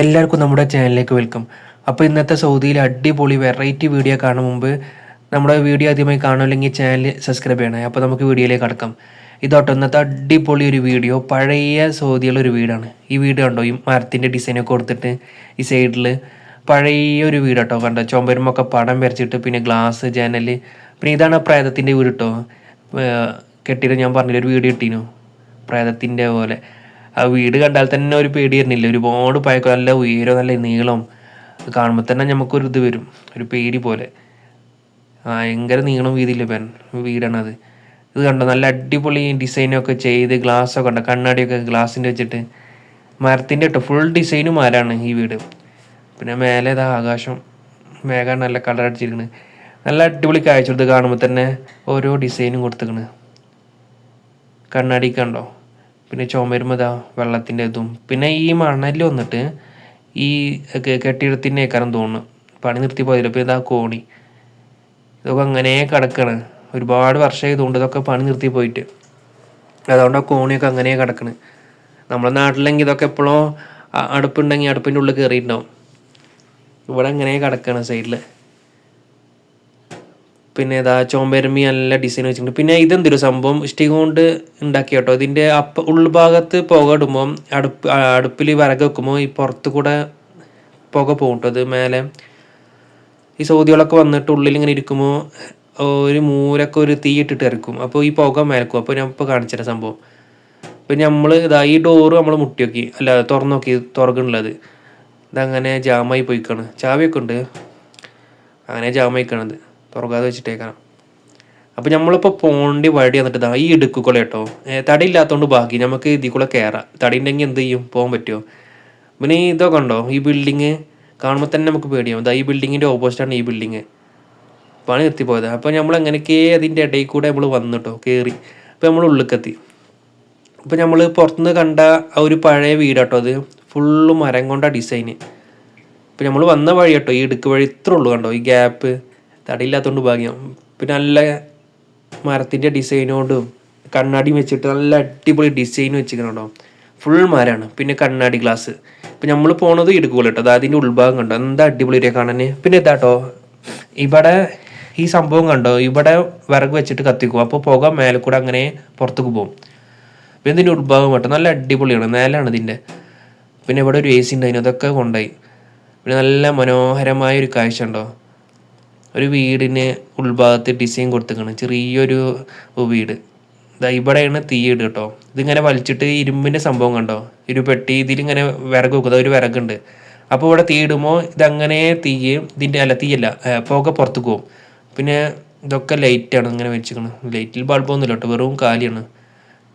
എല്ലാവർക്കും നമ്മുടെ ചാനലിലേക്ക് വെൽക്കം അപ്പോൾ ഇന്നത്തെ സൗദിയിലെ അടിപൊളി വെറൈറ്റി വീഡിയോ കാണും മുമ്പ് നമ്മുടെ വീഡിയോ ആദ്യമായി കാണുമല്ലെങ്കിൽ ചാനൽ സബ്സ്ക്രൈബ് ചെയ്യണേ. അപ്പോൾ നമുക്ക് വീഡിയോയിലേക്ക് കടക്കാം. ഇതോട്ടോ ഇന്നത്തെ അടിപൊളി ഒരു വീഡിയോ പഴയ സൗദിയുള്ള ഒരു വീടാണ്. ഈ വീട് കണ്ടോ? ഈ മരത്തിന്റെ ഡിസൈനൊക്കെ കൊടുത്തിട്ട് ഈ സൈഡിൽ പഴയ ഒരു വീട് കേട്ടോ. കണ്ടോ? ചുമരുമൊക്കെ പടം വരച്ചിട്ട് പിന്നെ ഗ്ലാസ് ജനൽ പിന്നെ ഇതാണ് പ്രേതത്തിന്റെ വീട് കേട്ടോ. കെട്ടിയിട്ട് ഞാൻ പറഞ്ഞില്ല ഒരു വീഡിയോ ഇട്ടീനു പ്രേതത്തിന്റെ പോലെ. ആ വീട് കണ്ടാൽ തന്നെ ഒരു പേടി വരുന്നില്ല. ഒരുപാട് പഴക്കം നല്ല ഉയരം നല്ല നീളം. കാണുമ്പോൾ തന്നെ നമുക്കൊരു ഇത് വരും. ഒരു പേടി പോലെ. ഭയങ്കര നീളം വീതിയില്ല വീടാണ് വീടാണത് ഇത് കണ്ടോ? നല്ല അടിപൊളി ഡിസൈനൊക്കെ ചെയ്ത് ഗ്ലാസ്സൊക്കെ ഉണ്ടോ കണ്ണാടിയൊക്കെ ഗ്ലാസിന്റെ വെച്ചിട്ട്. മരത്തിന്റെ കേട്ടോ ഫുൾ ഡിസൈനും മരമാണ് ഈ വീട്. പിന്നെ മേലെ ഇതാ ആകാശം. മേഘം നല്ല കളർ അടിച്ചിരിക്കണ്. നല്ല അടിപൊളി കാഴ്ച കൊടുത്ത് കാണുമ്പോൾ തന്നെ ഓരോ ഡിസൈനും കൊടുത്തിരിക്കണ്. കണ്ണാടി കണ്ടോ? പിന്നെ ചുമരുമതാ വെള്ളത്തിന്റെ ഇതും. പിന്നെ ഈ മണൽ വന്നിട്ട് ഈ കെട്ടിടത്തിന്റെ ഏക്കാരം തോന്നുന്നു. പണി നിർത്തി പോയതില്ല പിന്നെ ഇതാ കോണി. ഇതൊക്കെ അങ്ങനെ കിടക്കണ്. ഒരുപാട് വർഷമായതുകൊണ്ട് ഇതൊക്കെ പണി നിർത്തി പോയിട്ട്. അതുകൊണ്ട് ആ കോണിയൊക്കെ അങ്ങനെ കിടക്കണ്. നമ്മുടെ നാട്ടിലെങ്കിൽ ഇതൊക്കെ എപ്പോഴും അടുപ്പുണ്ടെങ്കിൽ അടുപ്പിന്റെ ഉള്ളിൽ കയറിയിട്ടുണ്ടാവും ഇവിടെ അങ്ങനെ കിടക്കാണ് സൈഡിൽ പിന്നെ ഇതാ ചോമ്പരമി നല്ല ഡിസൈൻ വെച്ചിട്ടുണ്ട്. പിന്നെ ഇതെന്തൊരു സംഭവം? സ്റ്റിക്ക് കൊണ്ട് ഉണ്ടാക്കിയ കേട്ടോ. ഇതിന്റെ അപ്പ ഉൾഭാഗത്ത് പുക ഇടുമ്പോൾ അടുപ്പ് അടുപ്പിൽ വിറക് വെക്കുമ്പോൾ ഈ പുറത്ത് കൂടെ പുക പോകും കേട്ടോ. ഇത് മേലെ ഈ സൗദികളൊക്കെ വന്നിട്ട് ഉള്ളിൽ ഇങ്ങനെ ഇരിക്കുമ്പോൾ ഒരു മൂലൊക്കെ ഒരു തീ ഇട്ടിട്ട് ഇറക്കും. അപ്പോൾ ഈ പുക മേലക്കും അപ്പോൾ ഞാൻ ഇപ്പോൾ കാണിച്ചിട്ട സംഭവം. പിന്നെ നമ്മൾ ഇതാ ഈ ഡോറ് നമ്മൾ മുട്ടി നോക്കി. അല്ല തുറന്നു നോക്കി. തുറക്കണുള്ളത്. ഇതങ്ങനെ ജാമായി പോയിക്കാണ്. ചാവിയൊക്കെ ഉണ്ട്. അങ്ങനെ ജാമായിക്കണത് തുറക്കാതെ വെച്ചിട്ടേക്കാം അപ്പോൾ നമ്മളിപ്പോൾ പോണ്ടി വഴി വന്നിട്ട് ഇതാ ഈ ഇടുക്കുകളെ കേട്ടോ. തടി ഇല്ലാത്തതുകൊണ്ട് ബാക്കി നമുക്ക് ഇതിൽ കൂടെ കയറാം തടി ഉണ്ടെങ്കിൽ എന്ത് ചെയ്യും? പോകാൻ പറ്റുമോ പിന്നെ ഇതൊക്കെ ഉണ്ടോ? ഈ ബിൽഡിങ് കാണുമ്പോൾ തന്നെ നമുക്ക് പേടിയാവും. ഈ ബിൽഡിങ്ങിന്റെ ഓപ്പോസിറ്റാണ് ഈ ബിൽഡിങ് പണി നിർത്തിപ്പോയത്. അപ്പോൾ നമ്മൾ എങ്ങനെയൊക്കെ അതിന്റെ ഇടയിൽ കൂടെ നമ്മൾ വന്നിട്ടോ കയറി അപ്പോൾ നമ്മൾ ഉള്ളിലെത്തി ഇപ്പോൾ നമ്മൾ പുറത്തുനിന്ന് കണ്ട ആ ഒരു പഴയ വീടാട്ടോ അത്. ഫുള്ള് മരം കൊണ്ട ഡിസൈന് ഇപ്പം നമ്മൾ വന്ന വഴി കേട്ടോ ഈ ഇടുക്ക് വഴി ഇത്ര ഉള്ളൂ കണ്ടോ? ഈ ഗ്യാപ്പ് തടിയില്ലാത്തതുകൊണ്ട് ഭാഗ്യം. പിന്നെ നല്ല മരത്തിന്റെ ഡിസൈനോണ്ടും കണ്ണാടി വെച്ചിട്ട് നല്ല അടിപൊളി ഡിസൈൻ വെച്ചിരിക്കണോ ഫുൾ മരമാണ്. പിന്നെ കണ്ണാടി ഗ്ലാസ് ഇപ്പം നമ്മൾ പോണത് ഇടുക്കുകൾ കേട്ടോ. അത് അതിന്റെ ഉൾഭാഗം കണ്ടോ? എന്താ അടിപൊളി കാണാൻ പിന്നെ ഇതാട്ടോ ഇവിടെ ഈ സംഭവം കണ്ടോ? ഇവിടെ വിറക് വെച്ചിട്ട് കത്തിക്കും. അപ്പോൾ പുക മേലെ കൂടെ അങ്ങനെ പുറത്തേക്ക് പോകും. പിന്നെ ഇതിന്റെ ഉൾഭാഗം കേട്ടോ. നല്ല അടിപൊളിയാണ്. നേലാണ് ഇതിന്റെ പിന്നെ ഇവിടെ ഒരു എ സി ഉണ്ടായിരുന്നു അതൊക്കെ കൊണ്ടുപോയി. പിന്നെ നല്ല മനോഹരമായ ഒരു കാഴ്ച ഉണ്ടോ ഒരു വീടിന് ഉൾഭാഗത്ത് ഡിസൈൻ കൊടുത്തേക്കാണ് ചെറിയൊരു വീട്. ഇതാ ഇവിടെയാണ് തീയിട് കേട്ടോ ഇതിങ്ങനെ വലിച്ചിട്ട് ഇരുമ്പിന്റെ സംഭവം കണ്ടോ? ഒരു പെട്ടി ഇതിലിങ്ങനെ വിറക് വെക്കുക ഒരു വിറകുണ്ട്. അപ്പോൾ ഇവിടെ തീയിടുമ്പോൾ ഇതങ്ങനെ തീ ഇതിന്റെ അല്ല തീയല്ല പുക പുറത്ത് പോകും പിന്നെ ഇതൊക്കെ ലൈറ്റാണ് ഇങ്ങനെ വെച്ചിരിക്കണം. ലൈറ്റിൽ ബൾബൊന്നുമില്ല കേട്ടോ വെറും കാലിയാണ്.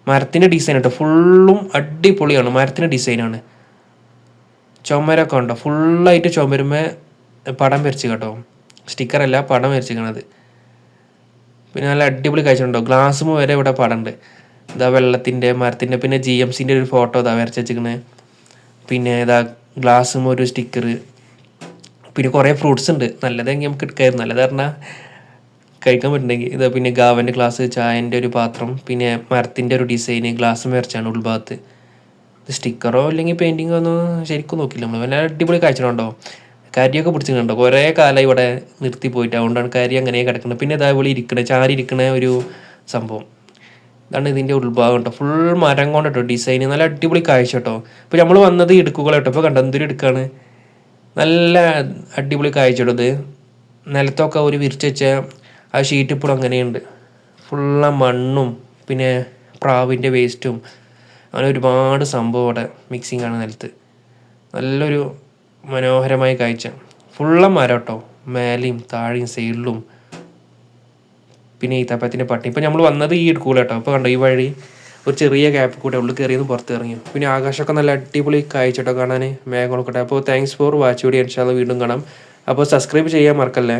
മരത്തിന്റെ ഡിസൈൻ കേട്ടോ ഫുള്ളും അടിപൊളിയാണ്. മരത്തിന്റെ ഡിസൈനാണ് ചുമരൊക്കെ ഉണ്ടോ? ഫുള്ളായിട്ട് ചുമരുമേ പടം വരച്ച് കേട്ടോ. സ്റ്റിക്കറല്ല പടം വരച്ചിരിക്കണത്. പിന്നെ നല്ല അടിപൊളി കാഴ്ചയുണ്ടോ ഗ്ലാസ്സും വരെ ഇവിടെ പടമുണ്ട് ഇതാ വെള്ളത്തിന്റെ മരത്തിന്റെ പിന്നെ ജി എം സിന്റെ ഒരു ഫോട്ടോ ഇതാ വരച്ച് പിന്നെ ഇതാ ഗ്ലാസ്സും ഒരു സ്റ്റിക്കർ. പിന്നെ കുറേ ഫ്രൂട്ട്സ് ഉണ്ട്. നല്ലതെങ്കിൽ നമുക്ക് എടുക്കായിരുന്നു. നല്ലത് പറഞ്ഞാൽ കഴിക്കാൻ പറ്റുന്നെങ്കിൽ ഇതാ പിന്നെ ഗാവന്റെ ഗ്ലാസ് ചായന്റെ ഒരു പാത്രം പിന്നെ മരത്തിന്റെ ഒരു ഡിസൈന് ഗ്ലാസ് വരച്ചാണ് ഉൾഭാഗത്ത്. സ്റ്റിക്കറോ അല്ലെങ്കിൽ പെയിന്റിങ്ങോ ഒന്നും ശരിക്കും നോക്കില്ല നമ്മൾ നല്ല അടിപൊളി കാഴ്ചകളുണ്ടോ? കരിയൊക്കെ പിടിച്ചിട്ടുണ്ട്? കുറേ കാലം ഇവിടെ നിർത്തി പോയിട്ട്. അതുകൊണ്ടാണ് കരി അങ്ങനെ കിടക്കുന്നത്. പിന്നെ ഇതേപോലെ ഇരിക്കണ ചാരി ഇരിക്കണ ഒരു സംഭവം. ഇതാണ് ഇതിന്റെ ഉൾഭാഗം കേട്ടോ. ഫുൾ മരം കൊണ്ട് കേട്ടോ ഡിസൈൻ നല്ല അടിപൊളി കാഴ്ച കേട്ടോ. ഇപ്പോൾ നമ്മൾ വന്നത് ഇടുക്കുകൾ കേട്ടോ. ഇപ്പോൾ കണ്ടോ? എന്തൊരു ഇടുക്കാണ്. നല്ല അടിപൊളി കാഴ്ച കേട്ടോ ഇത്. നിലത്തൊക്കെ ഒരു വിരിച്ച് വെച്ച ആ ഷീറ്റ് ഇപ്പോഴും അങ്ങനെയുണ്ട്. ഫുള്ള മണ്ണും പിന്നെ പ്രാവിന്റെ വേസ്റ്റും അങ്ങനെ ഒരുപാട് സംഭവം അവിടെ മിക്സിങ് ആണ് നിലത്ത്. നല്ലൊരു മനോഹരമായ കാഴ്ച. ഫുള്ള മരം കേട്ടോ മേലെയും താഴെയും സൈഡിലും. പിന്നെ ഈ തപ്പത്തിന്റെ പട്ടി ഇപ്പം നമ്മൾ വന്നത് ഈ എടുക്കൂല കേട്ടോ അപ്പോൾ കണ്ടോ ഈ വഴി ഒരു ചെറിയ ഗ്യാപ്പ് കൂടെ ഉള്ളിൽ കയറിയത് പുറത്ത് ഇറങ്ങി. പിന്നെ ആകാശമൊക്കെ നല്ല അടിപൊളി കാഴ്ച കേട്ടോ കാണാൻ മേഘങ്ങളൊക്കെ അപ്പോൾ താങ്ക്സ് ഫോർ വാച്ച് വീഡിയോ ഇൻഷാല്ല വീണ്ടും കാണാം. അപ്പോൾ സബ്സ്ക്രൈബ് ചെയ്യാൻ മറക്കല്ലേ?